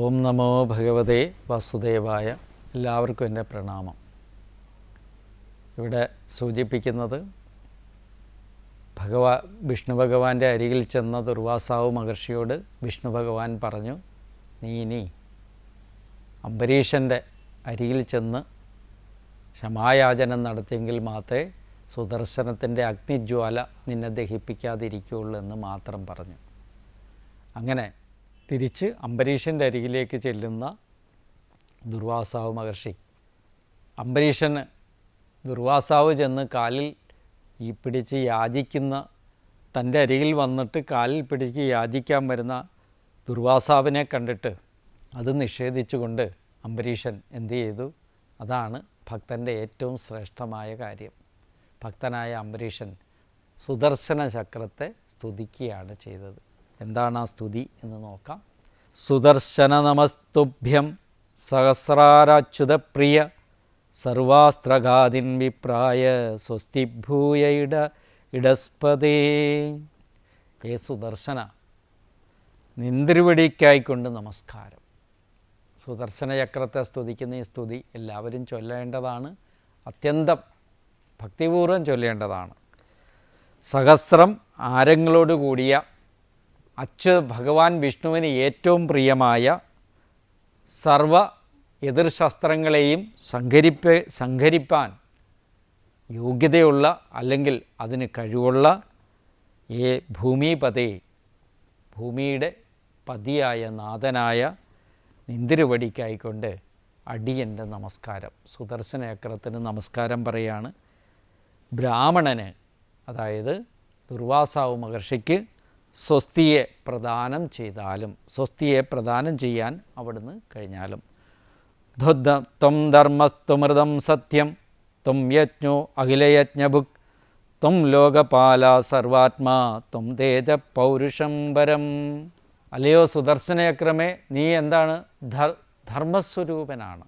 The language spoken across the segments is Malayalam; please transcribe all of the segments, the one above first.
ഓം നമോ ഭഗവതേ വാസുദേവായ എല്ലാവർക്കും എന്റെ പ്രണാമം. ഇവിടെ സൂചിപ്പിക്കുന്നത് ഭഗവാ വിഷ്ണു ഭഗവാന്റെ അരികിൽ ചെന്ന ദുർവാസാവ് മഹർഷിയോട് വിഷ്ണു ഭഗവാൻ പറഞ്ഞു നീ ഇനി അംബരീഷന്റെ അരികിൽ ചെന്ന് ക്ഷമായാചനം നടത്തിയെങ്കിൽ മാത്രമേ സുദർശനത്തിന്റെ അഗ്നിജ്വാല നിന്നെ ദഹിപ്പിക്കാതിരിക്കുകയുള്ളൂ എന്ന് മാത്രം പറഞ്ഞു. അങ്ങനെ തിരിച്ച് അംബരീഷന്റെ അരികിലേക്ക് ചെല്ലുന്ന ദുർവാസാവ് മഹർഷി. അംബരീഷന് ദുർവാസാവ് ചെന്ന് കാലിൽ ഈ പിടിച്ച് യാചിക്കുന്ന തന്റെ അരികിൽ വന്നിട്ട് കാലിൽ പിടിച്ച് യാചിക്കാൻ വരുന്ന ദുർവാസാവിനെ കണ്ടിട്ട് അത് നിഷേധിച്ചുകൊണ്ട് അംബരീഷൻ എന്തു ചെയ്തു? അതാണ് ഭക്തന്റെ ഏറ്റവും ശ്രേഷ്ഠമായ കാര്യം. ഭക്തനായ അംബരീഷൻ സുദർശന ചക്രത്തെ സ്തുതിക്കുകയാണ് ചെയ്തത്. എന്താണ് ആ സ്തുതി എന്ന് നോക്കാം. സുദർശന നമസ്തുഭ്യം സഹസ്രാരാച്യുതപ്രിയ സർവാസ്ത്രഘാതിൻ വിപ്രായ സ്വസ്തിഭൂയ ഇട ഇടസ്പതേ. ഏ സുദർശന നിന്ദ്രിപിടിക്കായിക്കൊണ്ട് നമസ്കാരം. സുദർശന ചക്രത്തെ സ്തുതിക്കുന്ന ഈ സ്തുതി എല്ലാവരും ചൊല്ലേണ്ടതാണ്. അത്യന്തം ഭക്തിപൂർവം ചൊല്ലേണ്ടതാണ്. സഹസ്രം ആരങ്ങളോട് കൂടിയ അച്യു ഭഗവാൻ വിഷ്ണുവിന് ഏറ്റവും പ്രിയമായ സർവ എതിർശസ്ത്രങ്ങളെയും സംഘരിപ്പ സംഘരിപ്പാൻ യോഗ്യതയുള്ള അല്ലെങ്കിൽ അതിന് കഴിവുള്ള ഏ ഭൂമിപതേ ഭൂമിയുടെ പതിയായ നാഥനായ നിന്തിരുവടിക്കായിക്കൊണ്ട് അടിയന്റെ നമസ്കാരം സുദർശന ചക്രത്തിന് നമസ്കാരം പറയാണ്. ബ്രാഹ്മണന് അതായത് ദുർവാസാവ് മഹർഷിക്ക് സ്വസ്തിയെ പ്രദാനം ചെയ്താലും സ്വസ്തിയെ പ്രദാനം ചെയ്യാൻ അവിടുന്ന് കഴിഞ്ഞാലും. ധുദ്ധ ത്വം ധർമ്മസ്തുമൃതം സത്യം ത്വം യജ്ഞോ അഖിലയജ്ഞഭുക് ത്വം ലോകപാല സർവാത്മാ ത്വം തേജ പൗരുഷം വരം. അല്ലയോ സുദർശനയക്രമേ നീ എന്താണ്? ധർ ധർമ്മസ്വരൂപനാണ്.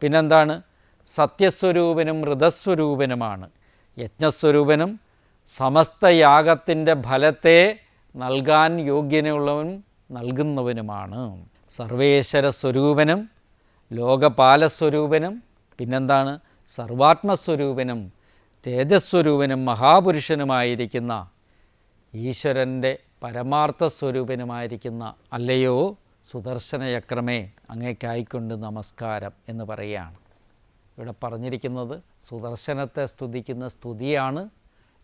പിന്നെന്താണ്? സത്യസ്വരൂപനും ഋതസ്വരൂപനുമാണ് യജ്ഞസ്വരൂപനും സമസ്ത യാഗത്തിന്റെ ഫലത്തെ നൽകാൻ യോഗ്യനുള്ളവനും നൽകുന്നവനുമാണ്. സർവേശ്വര സ്വരൂപനും ലോകപാലസ്വരൂപനും പിന്നെന്താണ്? സർവാത്മസ്വരൂപനും തേജസ്വരൂപനും മഹാപുരുഷനുമായിരിക്കുന്ന ഈശ്വരന്റെ പരമാർത്ഥ സ്വരൂപനുമായിരിക്കുന്ന അല്ലയോ? സുദർശനചക്രമേ അങ്ങേക്കായിക്കൊണ്ട് നമസ്കാരം എന്ന് പറയുകയാണ്. ഇവിടെ പറഞ്ഞിരിക്കുന്നത് സുദർശനത്തെ സ്തുതിക്കുന്ന സ്തുതിയാണ്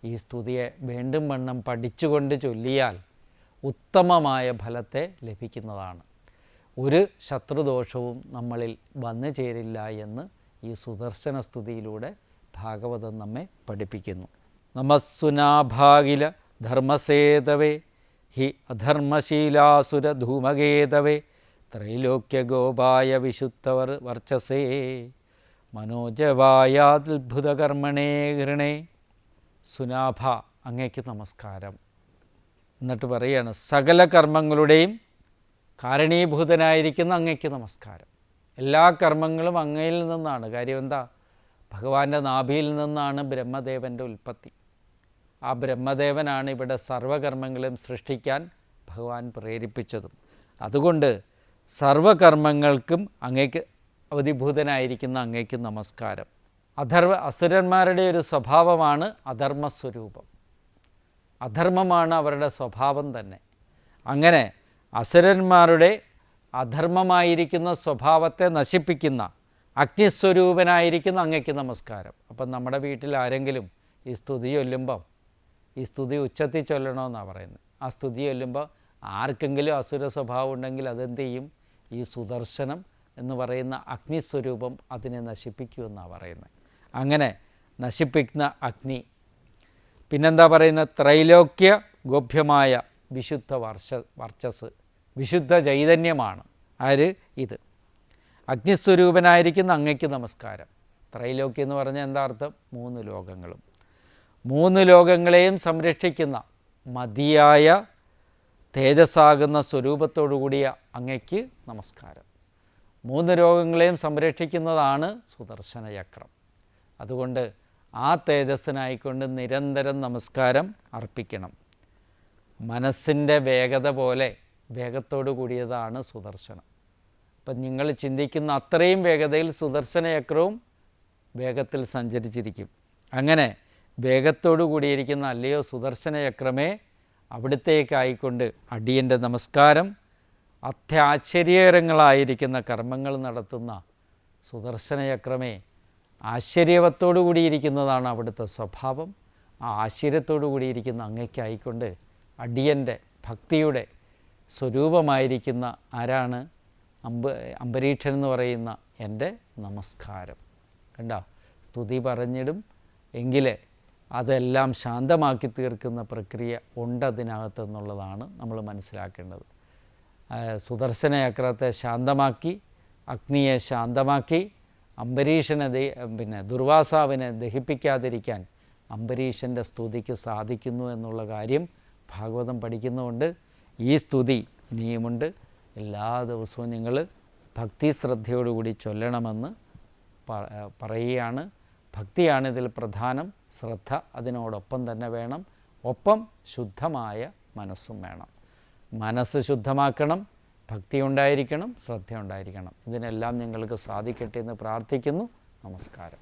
ഈ സ്തുതിയെ വീണ്ടും വണ്ണം പഠിച്ചുകൊണ്ട് ചൊല്ലിയാൽ ഉത്തമമായ ഫലത്തെ ലഭിക്കുന്നതാണ്. ഒരു ശത്രുദോഷവും നമ്മളിൽ വന്നു ചേരില്ല എന്ന് ഈ സുദർശന സ്തുതിയിലൂടെ ഭാഗവതം നമ്മെ പഠിപ്പിക്കുന്നു. നമസ്സുനാഭാഗില ധർമ്മസേതവേ ഹി അധർമ്മശീലാസുര ധൂമകേതവേ ത്രൈലോക്യഗോപായ വിശുദ്ധവർ വർച്ചസേ മനോജവായാത്ഭുതകർമ്മണേ ഗൃണേ. സുനാഭ അങ്ങേക്ക് നമസ്കാരം. എന്നിട്ട് പറയാണ് സകല കർമ്മങ്ങളുടെയും കാരണീഭൂതനായിരിക്കുന്ന അങ്ങയ്ക്ക് നമസ്കാരം. എല്ലാ കർമ്മങ്ങളും അങ്ങയിൽ നിന്നാണ്. കാര്യം എന്താ? ഭഗവാന്റെ നാഭിയിൽ നിന്നാണ് ബ്രഹ്മദേവന്റെ ഉൽപ്പത്തി. ആ ബ്രഹ്മദേവനാണ് ഇവിടെ സർവകർമ്മങ്ങളും സൃഷ്ടിക്കാൻ ഭഗവാൻ പ്രേരിപ്പിച്ചതും. അതുകൊണ്ട് സർവകർമ്മങ്ങൾക്കും അങ്ങയ്ക്ക് അവധിഭൂതനായിരിക്കുന്ന അങ്ങയ്ക്ക് നമസ്കാരം. അധർവ അസുരന്മാരുടെ ഒരു സ്വഭാവമാണ് അധർമ്മസ്വരൂപം. അധർമ്മമാണ് അവരുടെ സ്വഭാവം തന്നെ. അങ്ങനെ അസുരന്മാരുടെ അധർമ്മമായിരിക്കുന്ന സ്വഭാവത്തെ നശിപ്പിക്കുന്ന അഗ്നിസ്വരൂപനായിരിക്കുന്ന അങ്ങയ്ക്ക് നമസ്കാരം. അപ്പം നമ്മുടെ വീട്ടിൽ ആരെങ്കിലും ഈ സ്തുതി ചൊല്ലുമ്പം ഈ സ്തുതി ഉച്ചത്തിൽ ചൊല്ലണമെന്നാണ് പറയുന്നത്. ആ സ്തുതി ചൊല്ലുമ്പോൾ ആർക്കെങ്കിലും അസുര സ്വഭാവം ഉണ്ടെങ്കിൽ അതെന്ത് ചെയ്യും? ഈ സുദർശനം എന്ന് പറയുന്ന അഗ്നിസ്വരൂപം അതിനെ നശിപ്പിക്കുമെന്നാണ് പറയുന്നത്. അങ്ങനെ നശിപ്പിക്കുന്ന അഗ്നി. പിന്നെന്താ പറയുന്നത്? ത്രൈലോക്യ ഗോഭ്യമായ വിശുദ്ധ വർഷ വർച്ചസ്. വിശുദ്ധ ചൈതന്യമാണ്. ആര്? ഇത്. അഗ്നിസ്വരൂപനായിരിക്കുന്ന അങ്ങയ്ക്ക് നമസ്കാരം. ത്രൈലോക്യം എന്ന് പറഞ്ഞാൽ എന്താ അർത്ഥം? മൂന്ന് ലോകങ്ങളും. മൂന്ന് ലോകങ്ങളെയും സംരക്ഷിക്കുന്ന മതിയായ തേജസ്സാകുന്ന സ്വരൂപത്തോടു കൂടിയ അങ്ങയ്ക്ക് നമസ്കാരം. മൂന്ന് രോഗങ്ങളെയും സംരക്ഷിക്കുന്നതാണ് സുദർശന ചക്രം അതുകൊണ്ട് ആ തേജസ്സിനായിക്കൊണ്ട് നിരന്തരം നമസ്കാരം അർപ്പിക്കണം. മനസ്സിന്റെ വേഗത പോലെ വേഗത്തോടു കൂടിയതാണ് സുദർശനം. അപ്പം നിങ്ങൾ ചിന്തിക്കുന്ന അത്രയും വേഗതയിൽ സുദർശന ചക്രവും വേഗത്തിൽ സഞ്ചരിച്ചിരിക്കും. അങ്ങനെ വേഗത്തോടു കൂടിയിരിക്കുന്ന അല്ലയോ സുദർശന ചക്രമേ അവിടുത്തേക്കായിക്കൊണ്ട് അടിയന്റെ നമസ്കാരം അത്യാശ്ചര്യകരങ്ങളായിരിക്കുന്ന കർമ്മങ്ങൾ നടത്തുന്ന സുദർശന ചക്രമേ ആശ്ചര്യവത്തോടു കൂടിയിരിക്കുന്നതാണ് അവിടുത്തെ സ്വഭാവം. ആ ആശ്ചര്യത്തോടു കൂടിയിരിക്കുന്ന അങ്ങയ്ക്കായിക്കൊണ്ട് അടിയന്റെ ഭക്തിയുടെ സ്വരൂപമായിരിക്കുന്ന ആരാണ്? അമ്പ അംബരീക്ഷൻ എന്ന് പറയുന്ന എന്റെ നമസ്കാരം. കണ്ടോ? സ്തുതി പറഞ്ഞിടും. എങ്കിലേ അതെല്ലാം ശാന്തമാക്കി തീർക്കുന്ന പ്രക്രിയ ഉണ്ടതിനകത്തെന്നുള്ളതാണ് നമ്മൾ മനസ്സിലാക്കേണ്ടത്. സുദർശന ചക്രത്തെ ശാന്തമാക്കി അഗ്നിയെ ശാന്തമാക്കി അംബരീഷനെ പിന്നെ ദുർവാസാവിനെ ദഹിപ്പിക്കാതിരിക്കാൻ അംബരീഷന്റെ സ്തുതിക്ക് സാധിക്കുന്നു എന്നുള്ള കാര്യം ഭാഗവതം പഠിക്കുന്നതുകൊണ്ട് ഈ സ്തുതി ഇനിയുമുണ്ട്. എല്ലാ ദിവസവും നിങ്ങൾ ഭക്തി ശ്രദ്ധയോടുകൂടി ചൊല്ലണമെന്ന് പറയുകയാണ്. ഭക്തിയാണ് ഇതിൽ പ്രധാനം. ശ്രദ്ധ അതിനോടൊപ്പം തന്നെ വേണം. ഒപ്പം ശുദ്ധമായ മനസ്സും വേണം. മനസ്സ് ശുദ്ധമാക്കണം. ഭക്തി ഉണ്ടായിരിക്കണം ശ്രദ്ധ ഉണ്ടായിരിക്കണം ഇതിനെല്ലാം ഞങ്ങൾക്ക് സാധിക്കട്ടെ എന്ന് പ്രാർത്ഥിക്കുന്നു. നമസ്കാരം.